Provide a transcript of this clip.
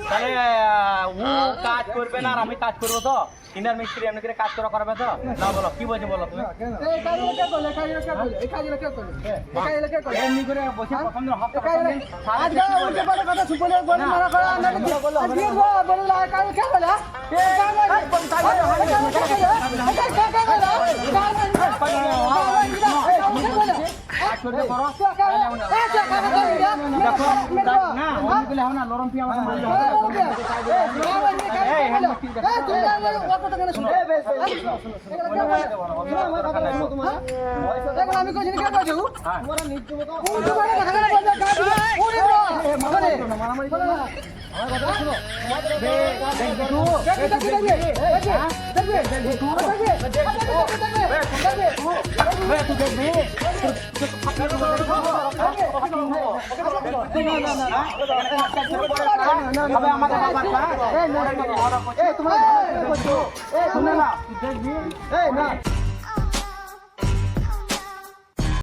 তাহলে ও কাজ করবে না আর আমি কাজ করব তো ইনার মিস্ত্রি এমনি করে কাজ করা করবে তো না বলো কি বলছি বলো তুমি এমনি করে বসে না પેલા આવના લોરમ પી આવના મળી જાવ আমাদের